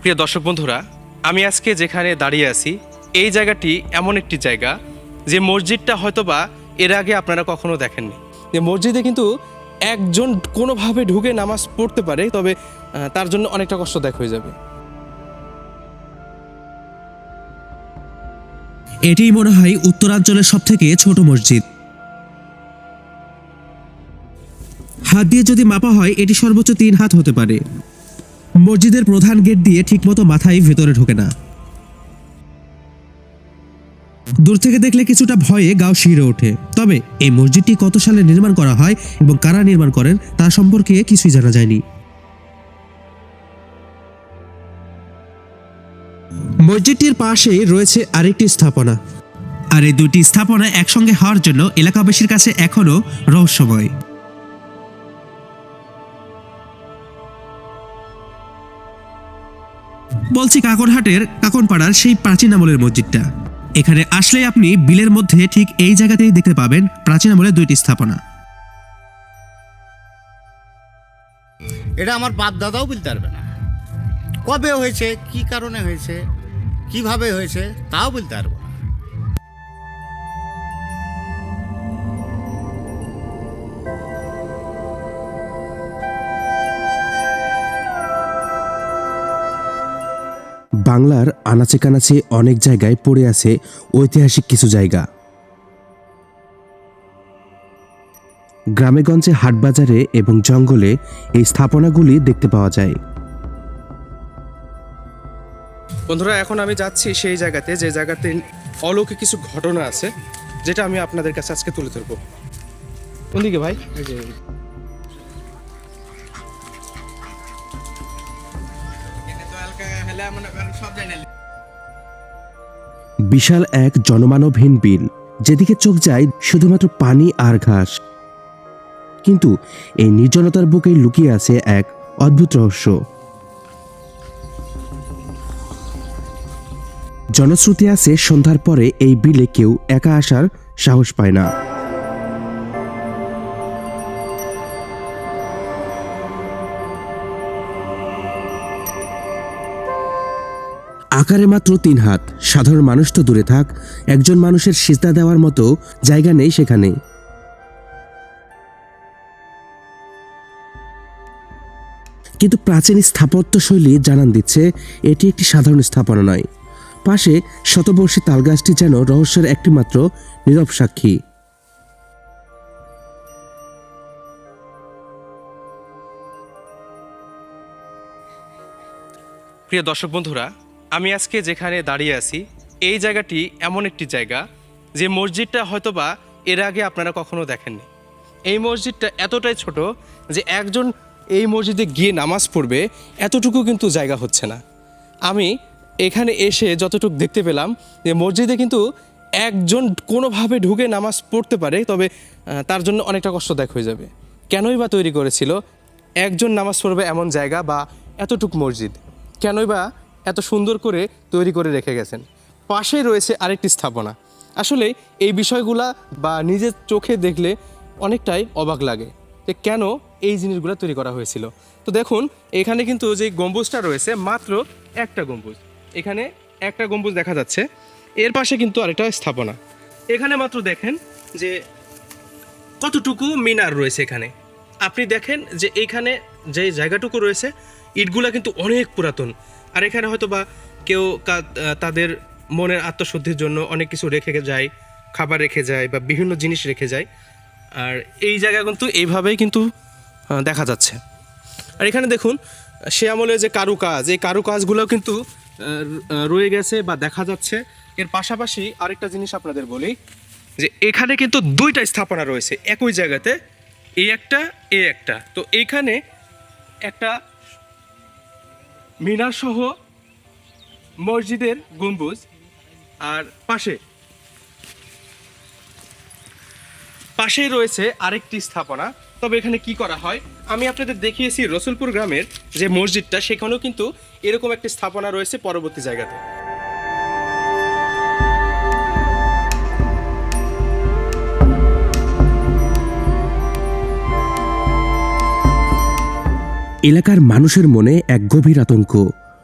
প্রিয় দর্শক বন্ধুরা, আমি আজকে যেখানে দাঁড়িয়ে আছি, এই জায়গাটি এমন একটি জায়গা যে মসজিদটা হয়তোবা এর আগে আপনারা কখনো দেখেননি। যে মসজিদে কিন্তু একজন কোনোভাবে ঢুকে নামাজ পড়তে পারে, তবে তার জন্য অনেকটা কষ্টদায়ক হয়ে যাবে। এটিই মনে হয় উত্তরাঞ্চলের সব থেকে ছোট মসজিদ। হাত দিয়ে যদি মাপা হয়, এটি সর্বোচ্চ তিন হাত হতে পারে। মসজিদের প্রধান গেট দিয়ে ঠিকমতো মাথায় ভেতরে ঢোকে না। দূর থেকে দেখলে কিছুটা ভয়ে গাও শিরে ওঠে। তবে এই মসজিদটি কত সালে নির্মাণ করা হয় এবং কারা নির্মাণ করেন তা সম্পর্কে কিছুই জানা যায়নি। মসজিদটির পাশেই রয়েছে আরেকটি স্থাপনা। আর এই দুটি স্থাপনা একসঙ্গে হওয়ার জন্য এলাকাবাসীর কাছে এখনও রহস্যময়। বলছি কাকনহাটের কাকনপাড়ার সেই প্রাচীন আমলের মসজিদটা। এখানে আসলে আপনি বিলের মধ্যে ঠিক এই জায়গাতেই দেখতে পাবেন প্রাচীন আমলের দুইটি স্থাপনা। এটা আমার বাপ দাদাও বলতে পারবে না। কবে হয়েছে, কি কারণে হয়েছে, কীভাবে হয়েছে, তাও বলতে পারব বাংলার আনাচে কানাচে অনেক জায়গায় পড়ে আছে ঐতিহাসিক কিছু জায়গা। গ্রামেগঞ্জে হাটবাজারে এবং জঙ্গলে এই স্থাপনাগুলি দেখতে পাওয়া যায়। বন্ধুরা, এখন আমি যাচ্ছি সেই জায়গাতে, যে জায়গাতে অলৌকিক কিছু ঘটনা আছে, যেটা আমি আপনাদের কাছে আজকে তুলে ধরবো। ভাই? বিশাল এক জনমানবহীন বিল, যেদিকে চোখ যায় শুধুমাত্র পানি আর ঘাস। কিন্তু এই নির্জনতার বুকে লুকিয়ে আছে এক অদ্ভুত রহস্য। জনশ্রুতি আছে সন্ধ্যার পরে এই বিলে কেউ একা আসার সাহস পায় না। আকারে মাত্র তিন হাত। সাধারণ মানুষ তো দূরে থাক, একজন মানুষের সিজদা দেওয়ার মতো জায়গা নেই সেখানে। কিন্তু প্রাচীন স্থাপত্যশৈলী জানান দিচ্ছে, এটি একটি সাধারণ স্থাপনা নয়। পাশে শতবর্ষী তালগাছটি যেন রহস্যের একটি মাত্র নীরব সাক্ষী। প্রিয় দর্শক বন্ধুরা আমি আজকে যেখানে দাঁড়িয়ে আছি, এই জায়গাটি এমন একটি জায়গা যে মসজিদটা হয়তোবা এর আগে আপনারা কখনো দেখেননি। এই মসজিদটা এতটাই ছোট যে একজন এই মসজিদে গিয়ে নামাজ পড়বে, এতটুকু কিন্তু জায়গা হচ্ছে না। আমি এখানে এসে যতটুকু দেখতে পেলাম যে মসজিদে কিন্তু একজন কোনোভাবে ঢুকে নামাজ পড়তে পারে, তবে তার জন্য অনেকটা কষ্টদায়ক হয়ে যাবে। কেনই বা তৈরি করেছিল? একজন নামাজ পড়বে এমন জায়গা বা এতটুক মসজিদ। কেনই বা এত সুন্দর করে তৈরি করে রেখে গেছেন। পাশে রয়েছে আরেকটি স্থাপনা। আসলে এই বিষয়গুলা বা নিজের চোখে দেখলে অনেকটাই অবাক লাগে যে কেন এই জিনিসগুলো তৈরি করা হয়েছিল। তো দেখুন, এখানে কিন্তু যে গম্বুজটা রয়েছে মাত্র একটা গম্বুজ। এখানে একটা গম্বুজ দেখা যাচ্ছে। এর পাশে কিন্তু আরেকটা স্থাপনা। এখানে মাত্র দেখেন যে কতটুকু মিনার রয়েছে এখানে। আপনি দেখেন যে এইখানে যে জায়গাটুকু রয়েছে, ইটগুলা কিন্তু অনেক পুরাতন। আর এখানে হয়তো বা কেউ তাদের মনের আত্মশুদ্ধির জন্য অনেক কিছু রেখে যায়, খাবার রেখে যায় বা বিভিন্ন জিনিস রেখে যায়। আর এই জায়গা কিন্তু এইভাবেই কিন্তু দেখা যাচ্ছে। আর এখানে দেখুন, সে আমলে যে কারুকাজ, এই কারুকাজগুলো কিন্তু রয়ে গেছে বা দেখা যাচ্ছে। এর পাশাপাশি আরেকটা জিনিস আপনাদের বলি, যে এখানে কিন্তু দুইটা স্থাপনা রয়েছে। একই জায়গাতে, এই একটা এই একটা। তো এইখানে একটা মিনার সহ মসজিদের গম্বুজ আর পাশে পাশেই রয়েছে আরেকটি স্থাপনা। তবে এখানে কি করা হয়? আমি আপনাদের দেখিয়েছি রসুলপুর গ্রামের যে মসজিদটা, সেখানেও কিন্তু এরকম একটি স্থাপনা রয়েছে পরবর্তী জায়গাতে। এলাকার মানুষের মনে এক গভীর আতঙ্ক।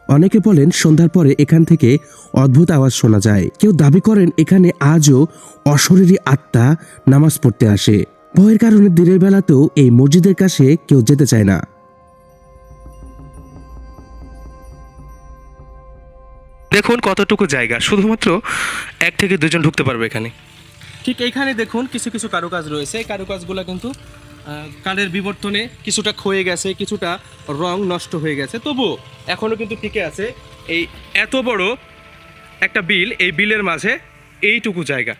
অনেকে বলেন সন্ধ্যার পরে এখান থেকে অদ্ভুত আওয়াজ শোনা যায়। কেউ দাবি করেন এখানে আজও অশরীরী আত্মা নামাজ পড়তে আসে। ভয়ের কারণে দিনের বেলাতেও এই মসজিদের কাছে কেউ যেতে চায় না। দেখুন কতটুকু জায়গা শুধুমাত্র এক থেকে দুজন ঢুকতে পারবে এখানে। ঠিক এইখানে দেখুন কিছু কিছু কারুকাজ রয়েছে। এই কারুকাজগুলো কিন্তু কালের বিবর্তনে কিছুটা ক্ষয়ে গেছে, কিছুটা রং নষ্ট হয়ে গেছে। তবু এখনও কিন্তু টিকে আছে। এই এত বড় একটা বিল, এই বিলের মাঝে এইটুকু জায়গা।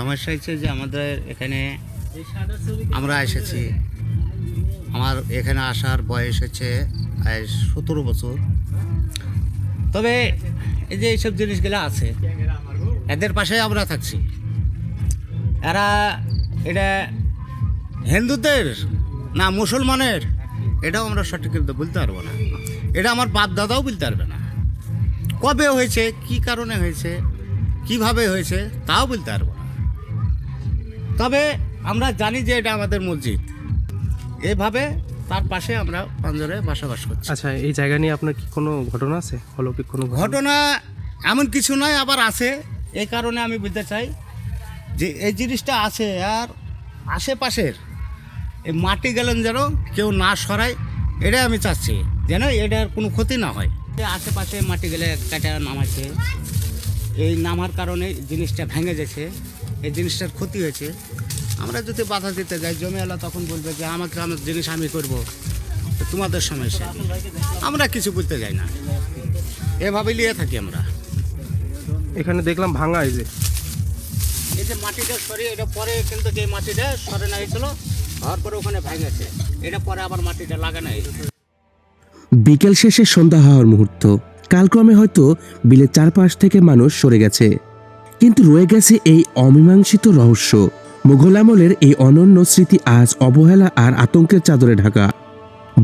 সমস্যা হচ্ছে যে আমাদের এখানে আমরা এসেছি। আমার এখানে আসার বয়স হচ্ছে সতেরো বছর। তবে এই যে এইসব জিনিসগুলো আছে এদের পাশে আমরা থাকছি। এরা এটা হিন্দুদের না মুসলমানের? এটাও আমরা সঠিক কিন্তু বলতে পারব না। এটা আমার বাপ দাদাও বলতে পারবে না। কবে হয়েছে কি কারণে হয়েছে কীভাবে হয়েছে তাও বলতে পারব না। তবে আমরা জানি যে এটা আমাদের মসজিদ। এভাবে তার পাশে আমরা পাঞ্জরে বসবাস করছি। আচ্ছা এই জায়গা নিয়ে আপনার কি কোনো ঘটনা আছে? অলৌকিক কোনো ঘটনা? এমন কিছু নয় আবার আছে। এই কারণে আমি বলতে চাই যে এই জিনিসটা আছে আর আশেপাশের এই মাটি গেলেন যেন কেউ না সরায় এটাই আমি চাচ্ছি যেন এটার কোনো ক্ষতি না হয়। আশেপাশে মাটি গেলে কাটা নামাচ্ছে এই নামার কারণে জিনিসটা ভেঙে গেছে। এই জিনিসটার ক্ষতি হয়েছে। আমরা যদি বাধা দিতে যাই জমিওয়ালা তখন বলবে যে আমাকে আমার জিনিস আমি করব। তোমাদের সমস্যা আমরা কিছু বলতে যাই না। এভাবে নিয়ে থাকি আমরা। এখানে দেখলাম ভাঙা এই যে। এই যে মাটিটা সরে এটা পরে কিন্তু যে মাটিটা সরে না হয়েছিল হওয়ার পরে ওখানে ভেঙেছে। এটা পরে আবার মাটিটা লাগানো হয়েছে বিকেল শেষে সন্ধ্যা হওয়ার মুহূর্ত। কালক্রমে হয়তো বিলের চারপাশ থেকে মানুষ সরে গেছে। কিন্তু রয়ে গেছে এই অমীমাংসিত রহস্য। মুঘল আমলের এই অনন্য স্মৃতি আজ অবহেলা আর আতঙ্কের চাদরে ঢাকা।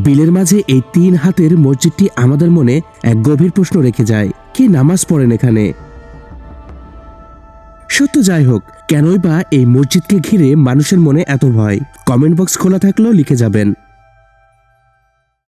বিলের মাঝে এই তিন হাতের মসজিদটি আমাদের মনে এক গভীর প্রশ্ন রেখে যায়, কে নামাজ পড়েন এখানে? সত্য যাই হোক, কেনই বা এই মসজিদকে ঘিরে মানুষের মনে এত ভয়? কমেন্ট বক্স খোলা থাকলেও লিখে যাবেন।